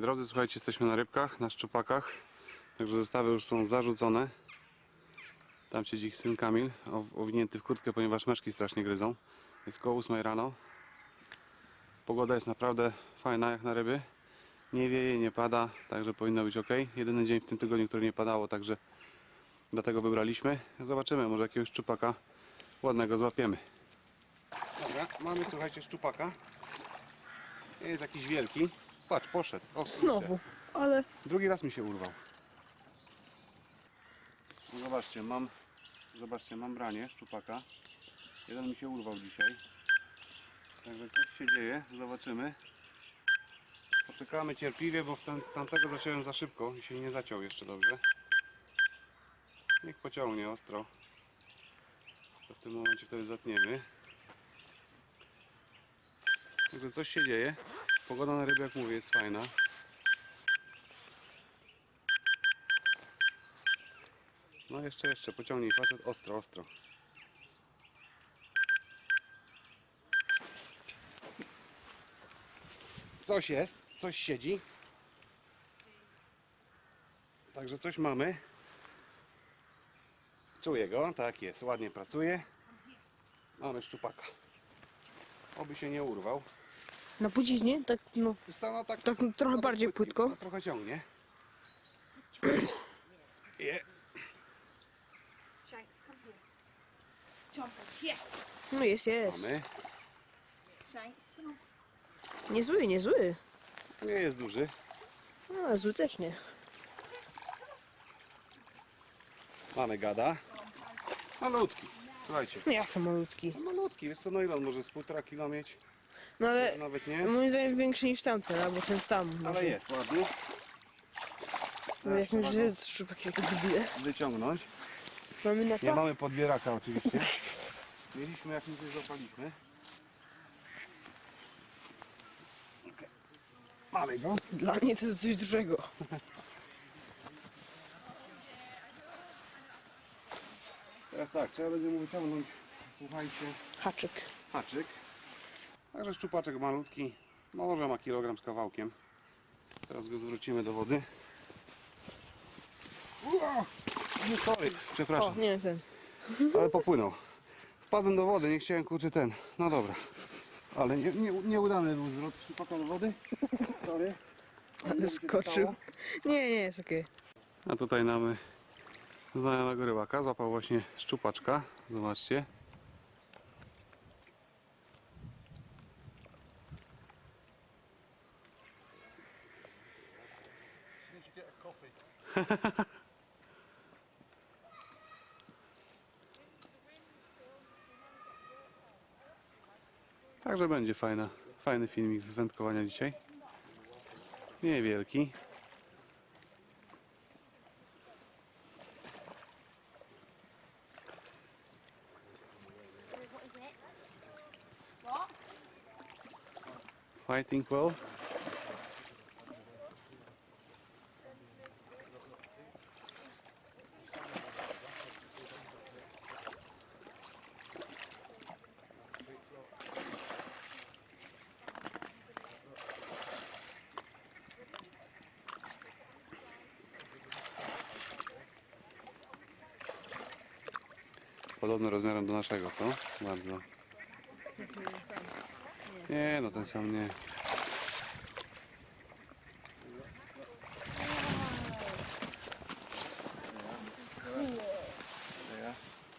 moi drodzy, słuchajcie, jesteśmy na rybkach, na szczupakach. Także zestawy już są zarzucone. Tam siedzi syn Kamil, ow- owinięty w kurtkę, ponieważ meszki strasznie gryzą. Jest koło 8 rano. Pogoda jest naprawdę fajna jak na ryby. Nie wieje, nie pada, także powinno być ok. Jedyny dzień w tym tygodniu, który nie padało, także dlatego wybraliśmy. Zobaczymy, może jakiegoś szczupaka ładnego złapiemy. Dobra, mamy słuchajcie szczupaka. Jest jakiś wielki. Patrz, poszedł. O. Znowu, ale Drugi raz mi się urwał. No Zobaczcie, mam zobaczcie, mam branie szczupaka. Jeden mi się urwał dzisiaj. Także coś się dzieje, zobaczymy. Poczekamy cierpliwie, bo w ten, tamtego zaciąłem za szybko i się nie zaciął jeszcze dobrze. Niech pociągnie ostro. To w tym momencie wtedy zatniemy. Także coś się dzieje. Pogoda na ryby, jak mówię, jest fajna. No jeszcze, jeszcze, pociągnij facet ostro, ostro. Coś jest, coś siedzi. Także coś mamy. Czuję go, tak jest, ładnie pracuje. Mamy szczupaka. Oby się nie urwał. Na płciźnie, tak no, Stano tak, Tak trochę no, bardziej płytki, płytko. no, Trochę ciągnie. Je. Shanks, come here. Jumper, here. no jest, jest. Mamy. Shanks, come on. Niezły, niezły. Nie jest duży. A, zły też nie. Mamy gada. Malutki. Słuchajcie. No jak to malutki. No malutki, jest to no ile on może z półtora kilo mieć? No ale Nawet nie. moim zdaniem większy niż tamten, albo ten sam. Ale jest ładny. No jak mi się szczupak jak debile. Wyciągnąć. Mamy na Nie to. mamy podbieraka oczywiście. Mieliśmy jak nic nie zapaliśmy. Okej. Mamy go. Dla mnie to coś dużego. Teraz tak, trzeba będzie mu wyciągnąć, słuchajcie, Haczyk. haczyk. Także szczupaczek malutki, może ma kilogram z kawałkiem. Teraz go zwrócimy do wody. Ua! Nie, sorry, O, przepraszam, nie ten. ale popłynął. Wpadłem do wody, nie chciałem kurczę ten. No dobra, ale nie, nie, nieudany był zwrot szczupaka do wody. Sorry. Ale skoczył. Nie, nie, jest okej. A tutaj mamy znajomego rybaka, złapał właśnie szczupaczka. Zobaczcie. Need to get a Także będzie fajna, fajny filmik z wędkowania dzisiaj. Niewielki. Fighting well. Podobny rozmiarem do naszego, co? Bardzo. Nie, no ten sam nie.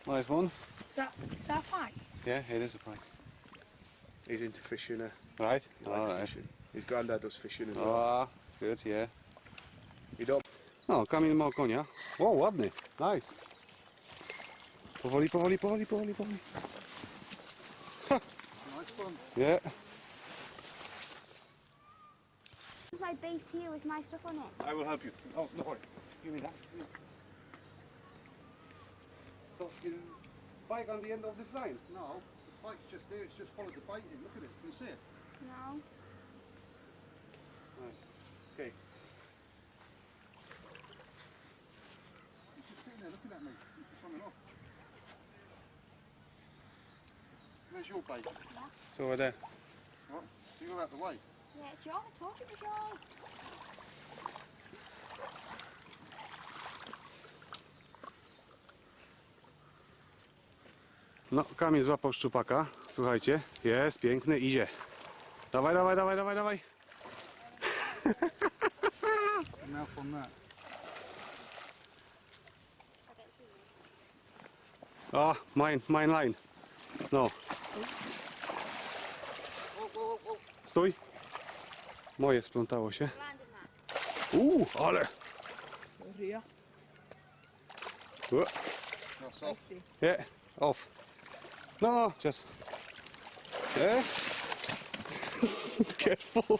Nice one. Is that, is that a pike? Yeah, it is a pike. He's into fishing. Uh, Right? he likes Alright. fishing. His granddad does fishing as well. Ah, good, yeah. He don't. No, Kamil ma konia. O, ładny. Nice. Powoli, powoli, powoli, powoli, powoli. Nice. Yeah. My bait here with my stuff on it. I will help you. Oh, no worry. Give me that. So, is bike on the end of this line? No, the bite's just there. It's just followed the bite in. Look at it. Can you see it? No. Nice. Okay. fuel bait. It's over there. What? You go out the way. Yeah, it's yours. I told you it was yours. No, Kamil złapał szczupaka. Słuchajcie, jest piękny, idzie. Dawaj, dawaj, dawaj, dawaj, dawaj. Enough mine, mine line. No, Stój. Moje splątało się. Uuu, ale. Now soft. Yeah, off. No, no, just. Yeah. Careful.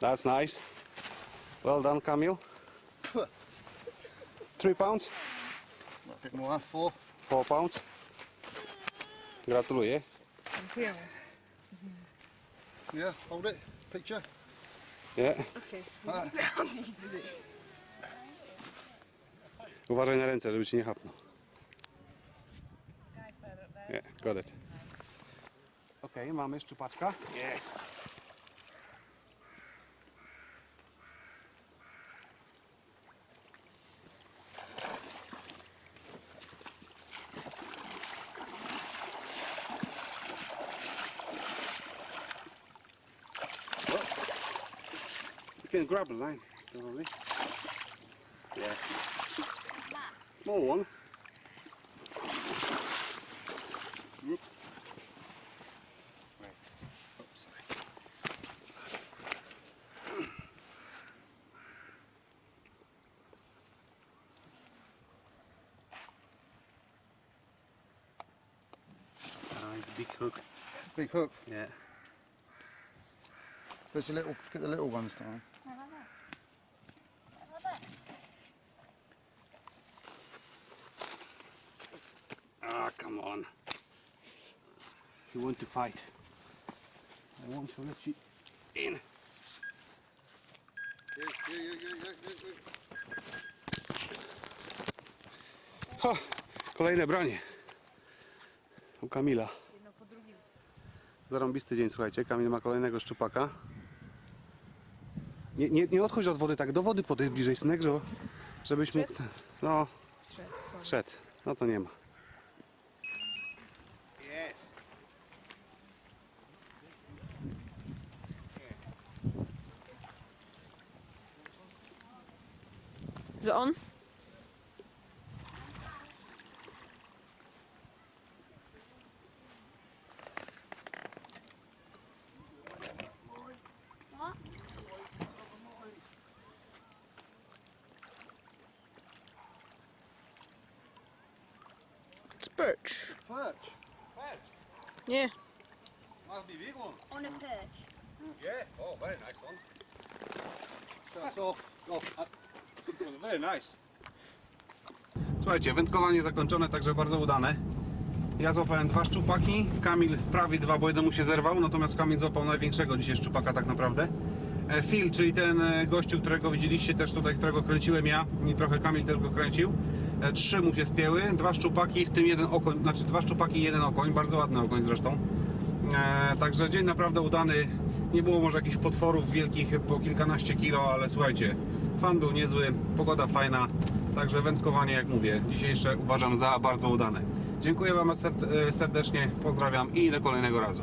That's nice. Well done, Camille. Three pounds, A bit more. Four. four pounds. Gratuluję. Dziękujemy. Yeah, hold it. Picture. Yeah. Okej. A. How do you do this? Uważaj na ręce, żeby ci nie chapnął. Yeah, got it. Okej, mamy szczupaczka. Jest. Can grab a line, probably. Yeah. Small one. Whoops. Right. Oh, sorry. Ah, oh, it's a big hook. Big hook. Yeah. There's a little. Get the little ones down. Ah, come on. You want to fight. I want to let you in. Ha, kolejne branie. U Kamila. Zarąbisty dzień, słuchajcie. Kamil ma kolejnego szczupaka. Nie, nie, nie odchodź od wody tak, do wody podejdź bliżej, synek, że- żebyś mógł... No, Trzy. Są. zszedł. No to nie ma. Jest. Is it on? What? It's birch. Perch. Yeah. Must be big one. On a perch. Yeah. Oh, very nice one. That's off. Oh, was very nice. Słuchajcie, wędkowanie zakończone, także bardzo udane. Ja złapałem dwa szczupaki, Kamil prawie dwa, bo jeden mu się zerwał, natomiast Kamil złapał największego dzisiaj szczupaka tak naprawdę. E, Phil, czyli ten e, gościu, którego widzieliście też tutaj, którego kręciłem ja i trochę Kamil go kręcił. E, Trzy mu się spięły, dwa szczupaki, w tym jeden okoń, znaczy dwa szczupaki i jeden okoń, bardzo ładny okoń zresztą. E, także dzień naprawdę udany. Nie było może jakichś potworów wielkich po kilkanaście kilo, ale słuchajcie, fan był niezły, pogoda fajna. Także wędkowanie, jak mówię, dzisiejsze uważam za bardzo udane. Dziękuję Wam e, serdecznie, pozdrawiam i do kolejnego razu.